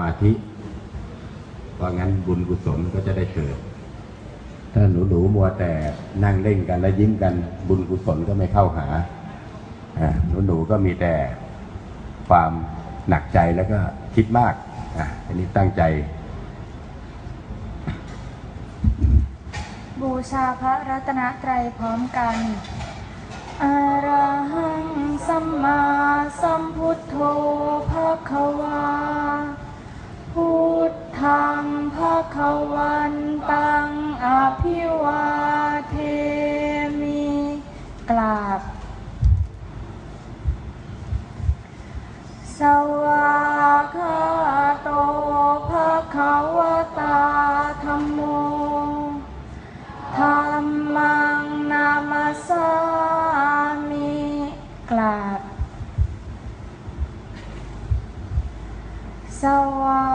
มาธิเพราะงั้นบุญกุศลก็จะได้เกิด ถ้าหนูหนูๆมัวแต่นั่งเล่นกันแล้วยิ้มกันบุญกุศลก็ไม่เข้าหาหนูหนูๆก็มีแต่ความหนักใจแล้วก็คิดมากอะอันนี้ตั้งใจ บูชาพระรัตนตรัยพร้อมกันอรหังสัมมาสัมพุทโธภะคะวา พุทธังภะควันตังอภิวาเทมิกราบ สวากาโตภะควตาธัมโมธรรมังนามาสามิกราบ สวา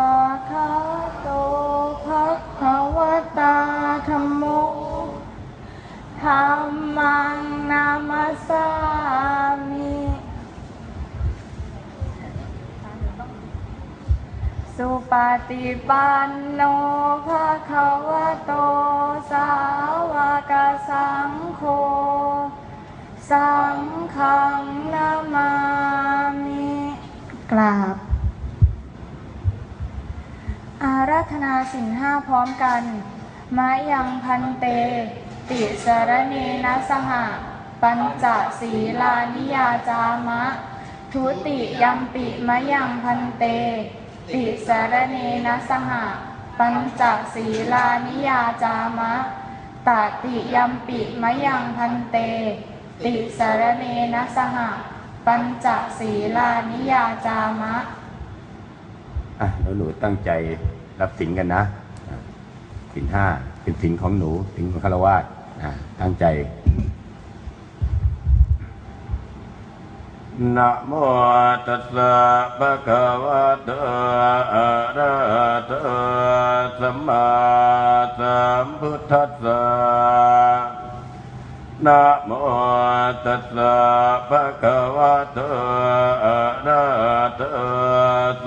กาโตภะคะวตาธัมโมธรรมังนามาสามิสุปฏิปันโนภะคะวะโต สาวกสังโฆ สังฆังนามามิกราบ อาราธนาสินห้าพร้อมกันมะยังพันเต ติสรเนนะสหะ ปัญจศีลานิยาจามะ ทุติยัมปิมะยังพันเต ติสรเนนะสหะ ปัญจศีลานิยาจามะตติยัมปิมะยังพันเต ติสารเนนะสหะ ปัญจศีลานิยาจามะ อะหนูหนูตั้งใจ รับสินกันนะอะสินห้าเป็นสินของหนูสินของคารวะอะตั้งใจนะโมตัสสะภะคะวะโตอะระหะโตสัมมาสัมพุทธัสสะนะโมตัสสะภะคะวะโตอะระหะโต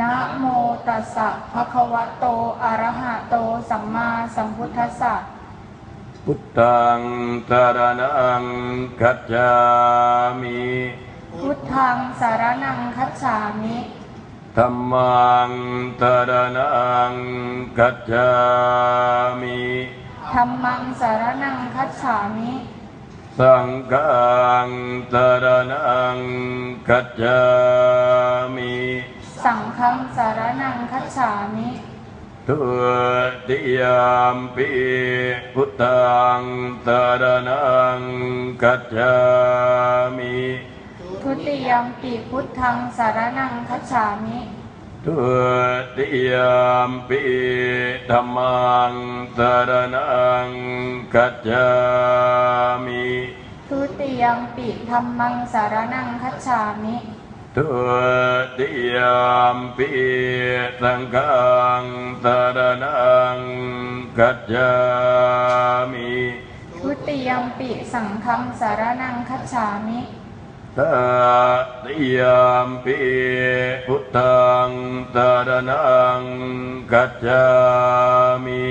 นะโมตัสสะภะคะวะโต อะระหะโต สัมมาสัมพุทธัสสะ พุทธังสารนังคัจฉามิพุทธังสารนังคัจฉามิธัมมังสารนังคัจฉามิธัมมังสารนังคัจฉามิ สังฆังสารนังคัจฉามิ สังฆังสารนังคัจฉามิทุติยามปีพุทธังสารนังกัจฉามิทุติยัมปิพุทธังสารนังคัจฉามิทุติยามปีธรรมังสารนังกัจฉามิทุติยัมปิธรรมังสารนังคัจฉามิ ทุติยามปีสังฆังสารนังกัจฉามิทุติยัมปิสังฆังสารนังคัจฉามิตติยามปีพุทธังสารนังกัจฉามิ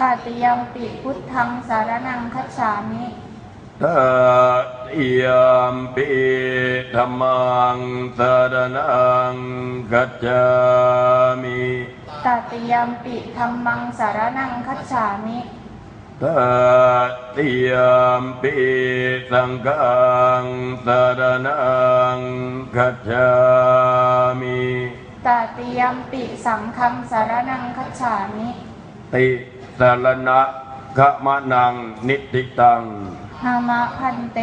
ตติยัมปิพุทธังสารนังคัจฉามิ ตติยามปีธรรมังสารนังกัจฉามิตติยัมปิธรรมังสารนังคัจฉามิตติยามปีสังฆังสารนังกัจฉามิตติติยมปิสังฆังสารนังคัจฉามิติสารณะขมะนังนิติตัง หามะพันเต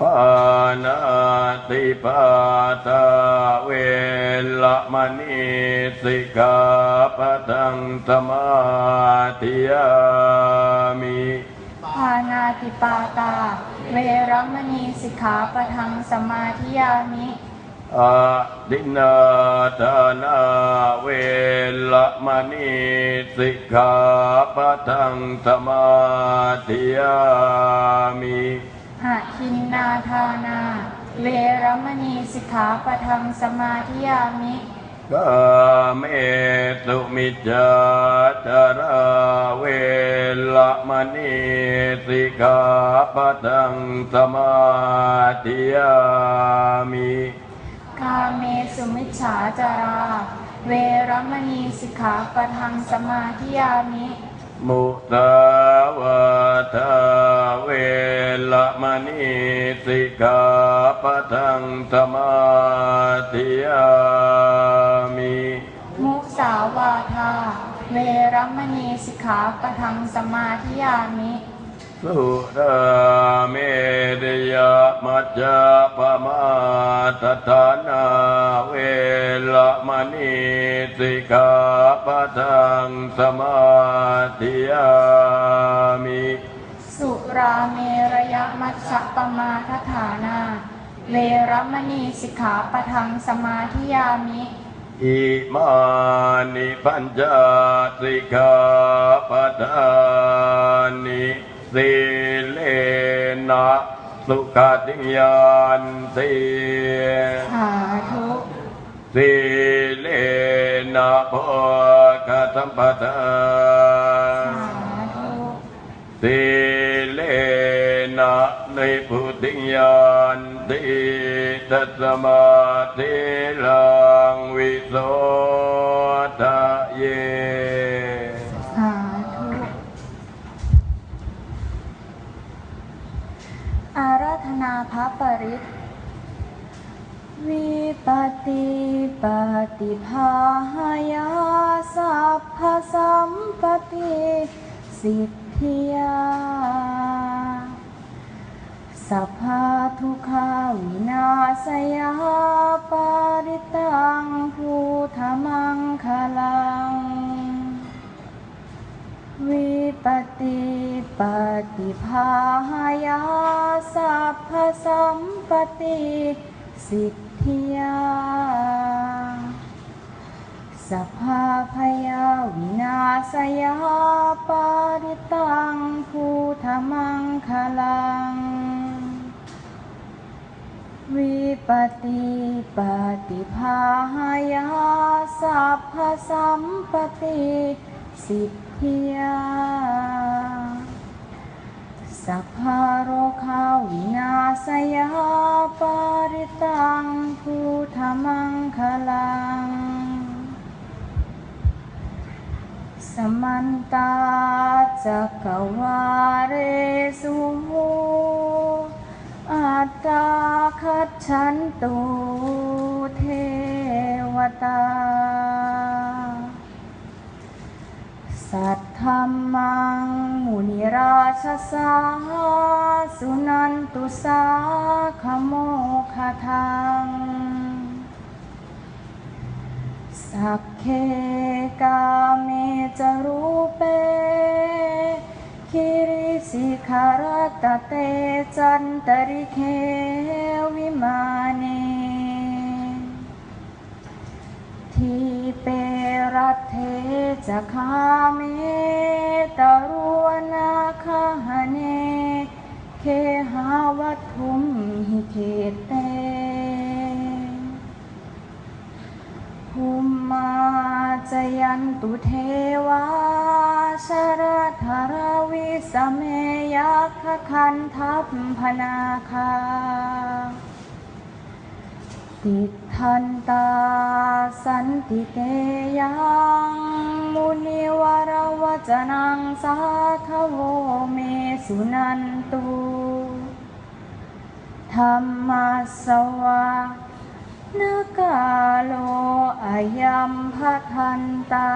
ปานาติปาตาเวละมณีสิกขาปะทังสมาธิยามิปานาติปาตา เวรมณีสิกขาปะทังสมาธิยามิ อาดินนาทานาเวละมณีสิกขาปะทังสมาธิยามิหะคินนาทานา เวรมณีสิกขาปะทังสมาธิยามิกาเมตุมิจจาจาราเวละมณีสิกขาปะทังสมาธิยามิกา เมสุมิจฉาจารา เวรมณีสิกขาปะทังสมาธิยามิ มุตาวาทาเวละมณีสิกขาปะทังสมาธิยามิมุสาวาทาเวรมณีสิกขาปะทังสมาธิยามิ สุราเมรยามัจจาปมาทฐานาเวละมณีสิกขาปะทังสมาธิยามิสุราเมรยมัชฌปมาทฐานา เวรมณีสิกขาปะทังสมาธิยามิอิมานิปัญจสิกขาปทานิ สิเลนะสุขติยานติสาธุสิเลนะโภคสัมปทาสาธุสิเลนะนิพุติยานติตัสมาธิลังวิโสทะเย สาธุอา ราธนาพระปริตวิปติปฏิภาหายาสัพพสัมปติสิทธิยาสัพพะทุกขาวินาศยาปาริตังภูธมังคลัง วิปติปฏิภาหายาสัพพสัมปติสิทธิยาสัพพะพยาวินาศยาปาริตังภูธมังคลัง วิปติปฏิภาหายาสัพพสัมปติสิทธิ ยาสัพพโรคาวินาศยาปาริตังภูธมังคลัง สมันตาจักวาเรสุอัตตาคัจฉันตุเทวตา สัทธรรมัง มุนิราชสาสุนันตุสาขโมคทัง สักเคกาเมจรูเป คิริสิขารตเตจันตริเควิมาเน ทีเปรัตเทจะคาเมตรุวนาคาหเน เคหาวัตถุมหิเคเตภูมิมาจยันตุเทวาชรธารวิสเมยัคขคันทัพพนาคา ติทันตาสันติเตยังมุนิวรวจนังสาทโวเมสุนันตุธรรมสวะนกาโลอายัมพะทันตา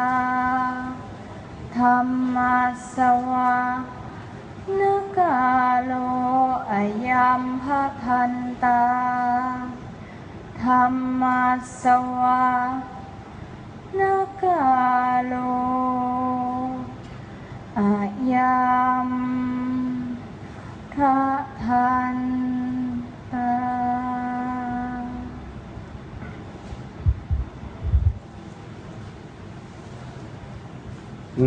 ธรรมสวานกาโลอายัมพะทันตา ธรรมัสสวานกาโลอายัมพะทันตา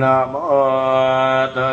นะโมตั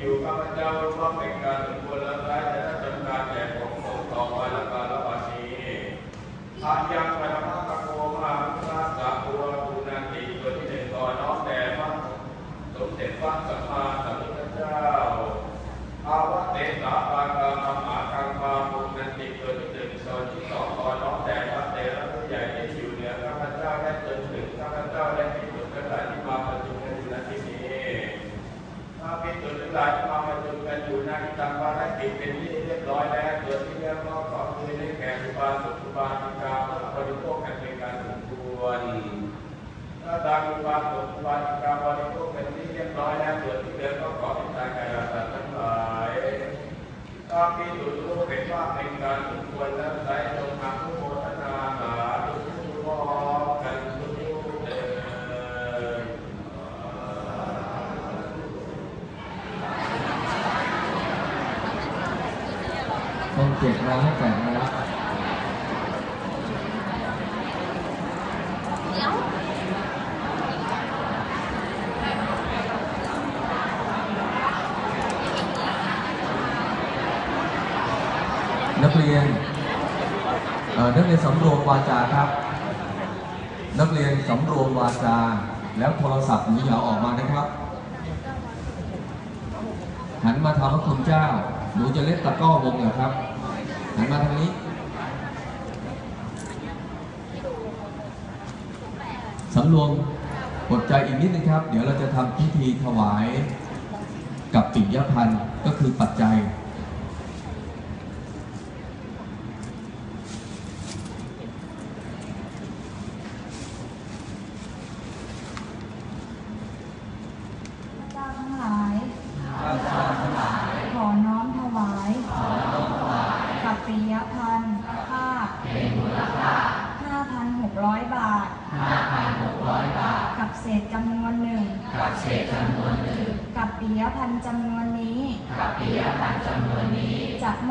อยู่ข้าพเจ้ารู้ว่าเป็นการสมควรและไรจะได้ทำการแจกของสงฆ์ต่อไปและการละวันนี้อายังปรมาตะโกมาพระสาบัวปุณติตัวที่หนึ่งก่อน้อมแด่พระสมเด็จพระสัมมาสัมพุทธเจ้าอาวะเตสาปากามหาคังปาปุณนติเกิดที่หนึ่งต่อที่ ทำภารกิจเป็นที่เรียบร้อยแล้วเกิดที่แล้วกร้องขอคืนให้แก่อุบาสกอุบาติกาบริโภคกันเป็นการสมควรถ้าทางอุบาสกอุบาติกาบริโภคกันที่เรียบร้อยแล้วเกิดที่แล้วก็ขอเป็นทานแก่สัตว์ทั้งหลายถ้าพิสุรู้เห็นว่าเป็นการสมควรแล้วใช้จง จ็ดร้อยแปดนะครับนักเรียนนักเรียนสำรวมวาจาครับ นักเรียนสำรวมวาจา แล้วโทรศัพท์หนูอย่าออกมานะครับหันมาทำพระคุณเจ้า หนูจะเล่นตะก้อวงเหรอครับ หันมาทางนี้ สำรวมอดใจอีกนิดนึงครับ เดี๋ยวเรา จะทำพิธีถวายกับปิยพันธ์ก็คือปัจจัย เจ้าทั้งหลาย ขอน้อมถวาย กับปิยพันธ์ค่า5,600 บาท กับเศษจำนวนหนึ่ง กับปิยพันธ์จำนวนนี้ จะม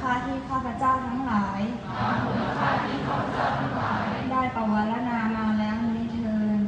ค่าที่ข้าพเจ้าทั้งหลาย ได้ประวารณามาแล้วนี้เทิน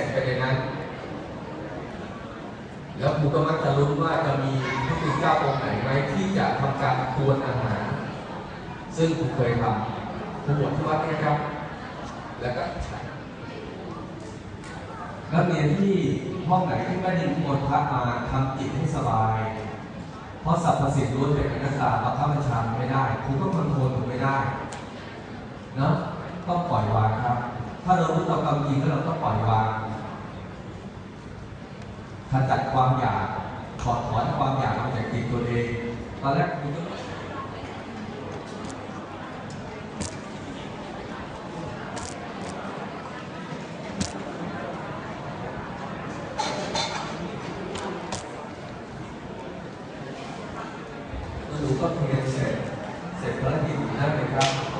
วมเป็นเสร็จไปในนั้น แล้วครูก็มักจะรู้นว่าจะมีพระคุณเจ้าองค์ไหนไหมที่จะทำการกวนอาหาร ซึ่งครูเคยทำครูบวชที่วัดนี่ยครับ แล้วก็นักเรียนที่ห้องไหนที่ไม่ได้นิมนต์พระมาทำจิตให้สบาย เพราะสรรพสิ่งล้วนเป็นอนัตตาบังคับบัญชาไม่ได้ครูก็คอนโทรลมันไม่ได้เนาะต้องปล่อยวางครับ ถ้าเรารู้ตามความจริงแล้วเราต้องปล่อยวาง ขจัดความอยากถอดถอนความอยากออกจากจิตตัวเอง ตอนแรกครูก็แล้วหนูก็เพียนเสร็จ เสร็จภารกิจอยู่ได้เลยครับ